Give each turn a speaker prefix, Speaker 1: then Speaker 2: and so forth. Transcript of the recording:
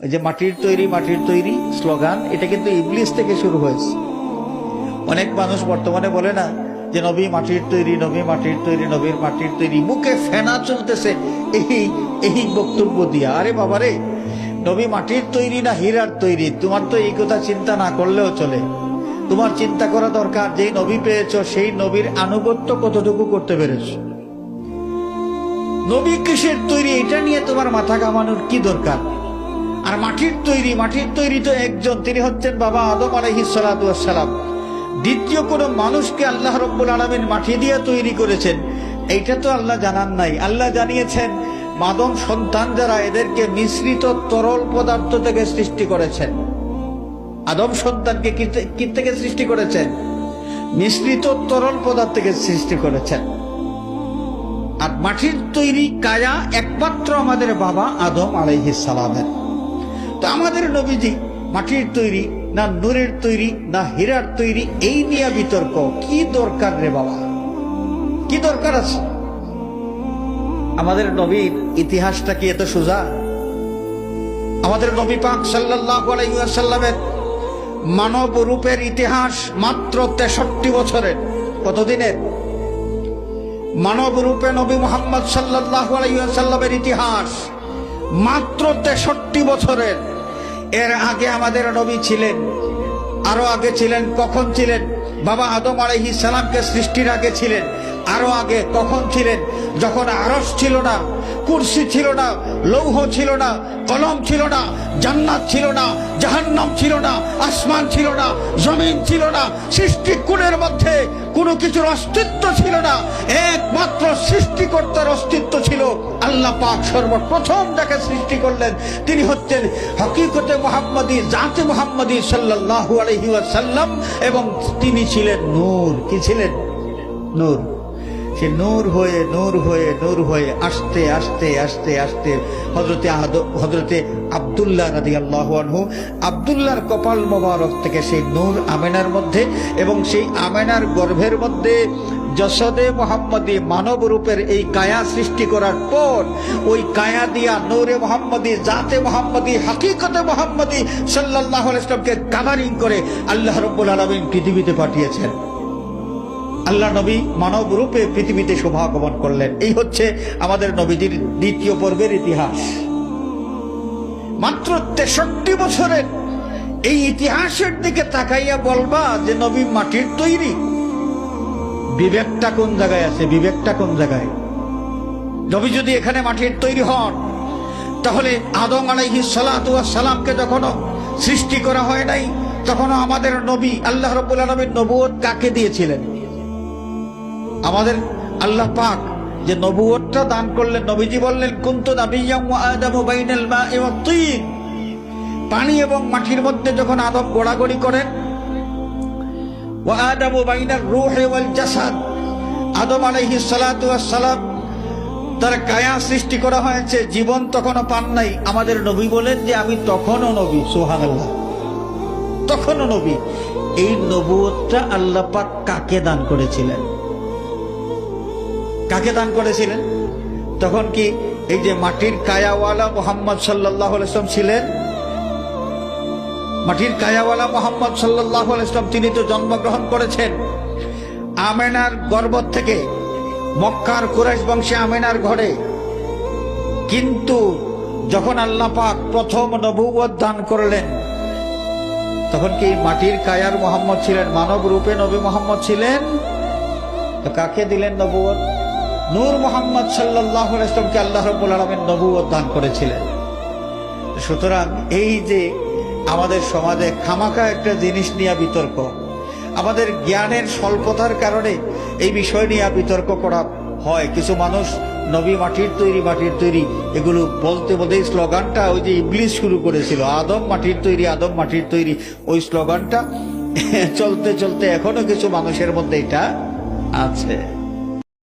Speaker 1: ওই যে মাটির তৈরি মাটির তৈরি স্লোগান, এটা কিন্তু ইংলিশ থেকে শুরু হয়েছে। অনেক মানুষ বর্তমানে বলে না যে, নবী মাটির তৈরি, নবী মাটির তৈরি, নবীর মাটির তৈরি। মুখে ফেনা চলতেছে এই এই বক্তব্য দিয়া। আরে বাবারে, নবী মাটির তৈরি না হীরার তৈরি? তোমার তো এই কথা চিন্তা না করলেও চলে। তোমার চিন্তা করা দরকার, যেই নবী পেয়েছ, সেই নবীর আনুগত্য কতটুকু করতে পেরেছ? নবী কিসের তৈরি? এটা নিয়ে তোমার মাথা কামানোর কি দরকার? আর মাটির তৈরি মাটির তৈরি তো একজন, তিনি হচ্ছেন বাবা আদম আলহিসালাম দ্বিতীয় কোন মানুষকে আল্লাহ রব্বুল আলমিন মাটি দিয়ে তৈরি করেছেন, এইটা তো আল্লাহ জানান নাই। আল্লাহ জানিয়েছেন, মাদম সন্তান যারা এদেরকে মিশ্রিত তরল পদার্থ থেকে সৃষ্টি করেছেন, আদম সন্তানকে কি থেকে সৃষ্টি করেছেন? মিশ্রিত তরল পদার্থ থেকে সৃষ্টি করেছেন। আর মাটির তৈরি কায়া একমাত্র আমাদের বাবা আদম আলাইহিস সালামের। আমাদের নবীজি মাটির তৈরি, না নূরের তৈরি, না হীরার তৈরি, এই নিয়ে বিতর্ক কি দরকার রে বাবা? কি দরকার আছে? আমাদের নবীর ইতিহাসটা কি এত সোজা? আমাদের নবী পাক ওয়াসাল্লামের মানব রূপের ইতিহাস মাত্র তেষট্টি বছরের। কতদিনের? মানব রূপে নবী মোহাম্মদ সাল্লাল্লাহু আলাইহি ওয়াসাল্লামের ইতিহাস মাত্র তেষট্টি বছরের। এর আগে আমাদের নবী ছিলেন, আরও আগে ছিলেন, কখন ছিলেন? বাবা আদম আলাইহি সালামকে সৃষ্টির আগে ছিলেন। আরও আগে কখন ছিলেন, যখন আরস ছিল না, কুরসি ছিল না, লৌহ ছিল না, কলম ছিল না, জান্নাত ছিল না, জাহান্নাম ছিল না, আসমান ছিল না, জমিন ছিল না সৃষ্টি কুণের মধ্যে কোনো কিছুর অস্তিত্ব ছিল না। একমাত্র সৃষ্টিকর্তার অস্তিত্ব ছিল আল্লাহ পাক সর্বপ্রথম যাকে সৃষ্টি করলেন, তিনি হচ্ছেন হকিকতে মোহাম্মদী, জাতে মোহাম্মদী সাল্লাল্লাহু আলাইহি ওয়াসাল্লাম, এবং তিনি ছিলেন নূর। কি ছিলেন? নূর। সে নূর হয়ে নূর হয়ে নূর হয়ে আসতে আসতে আসতে আসতে হজরতে হজরতে আবদুল্লাহ রাদি আল্লাহ আনহু আবদুল্লাহর কপাল মোবারক থেকে সেই নূর আমেনার মধ্যে এবং সেই আমেনার গর্ভের মধ্যে যশদে মোহাম্মদী মানব রূপের এই কায়া সৃষ্টি করার পর ওই কায়া দিয়া নূরে মোহাম্মদী, জাতে মোহাম্মদী, হাকিকতে মোহাম্মদী সাল্লাহ ইসলামকে কাভারিং করে আল্লাহ রব্বুল আলমিন পৃথিবীতে পাঠিয়েছেন। আল্লাহ নবী মানব রূপে পৃথিবীতে শোভাগমন করলেন। এই হচ্ছে আমাদের নবীজির দ্বিতীয় পর্বের ইতিহাস। মাত্র তেষট্টি বছরের এই ইতিহাসের দিকে তাকাইয়া বলবা যে নবী মাটির তৈরি। বিবেকটা কোন জায়গায় আছে? বিবেকটা কোন জায়গায়? নবী যদি এখানে মাটির তৈরি হন, তাহলে আদম আলাইহি সালামকে যখনও সৃষ্টি করা হয় নাই, তখনও আমাদের নবী আল্লাহ রব্বুল আলমীর নবুয়ত কাকে দিয়েছিলেন? আমাদের আল্লাহ পাক যে নবুয়তটা দান করলেন, নবীজি বললেন, কুন্তু পানি এবং মাটির মধ্যে যখন আদম গোড়াগড়ি করেন আদামু সালাম, তার সৃষ্টি করা হয়েছে, জীবন তখনও পান নাই। আমাদের নবী বলেন যে, আমি তখনও নবী তখনও নবী। এই আল্লাহ কাকে দান করেছিলেন? কাকে দান করেছিলেন? তখন কি এই যে মাটির কায়াওয়ালা মোহাম্মদ সাল্লাহ ইসলাম ছিলেন? মাটির কায়াওয়ালা মোহাম্মদ সাল্লাহ ইসলাম তিনি তো জন্মগ্রহণ করেছেন। আমেনার গর্ভ থেকে মক্কার কুরাইশ বংশে আমেনার ঘরে। কিন্তু যখন আল্লাহ পাক প্রথম নবুবত দান করলেন, তখন কি মাটির কায়ার মোহাম্মদ ছিলেন? মানব রূপে নবী মোহাম্মদ ছিলেন? তো কাকে দিলেন নবুয়ত নূর মোহাম্মদ সাল্লাহ ইসলামকে আল্লাহ রব্বুল আলমের নবুয়ত দান করেছিলেন। সুতরাং এই যে আমাদের সমাজে খামাকা একটা জিনিস নিয়ে বিতর্ক, আমাদের জ্ঞানের স্বল্পতার কারণে এই বিষয় নিয়ে বিতর্ক করা হয়। কিছু মানুষ নবী মাটির তৈরি মাটির তৈরি, এগুলো বলতে বলতে স্লোগানটা ওই যে ইংলিশ শুরু করেছিল, আদম মাটির তৈরি, আদম মাটির তৈরি। ওই স্লোগানটা চলতে চলতে এখনও কিছু মানুষের মধ্যে এটা আছে।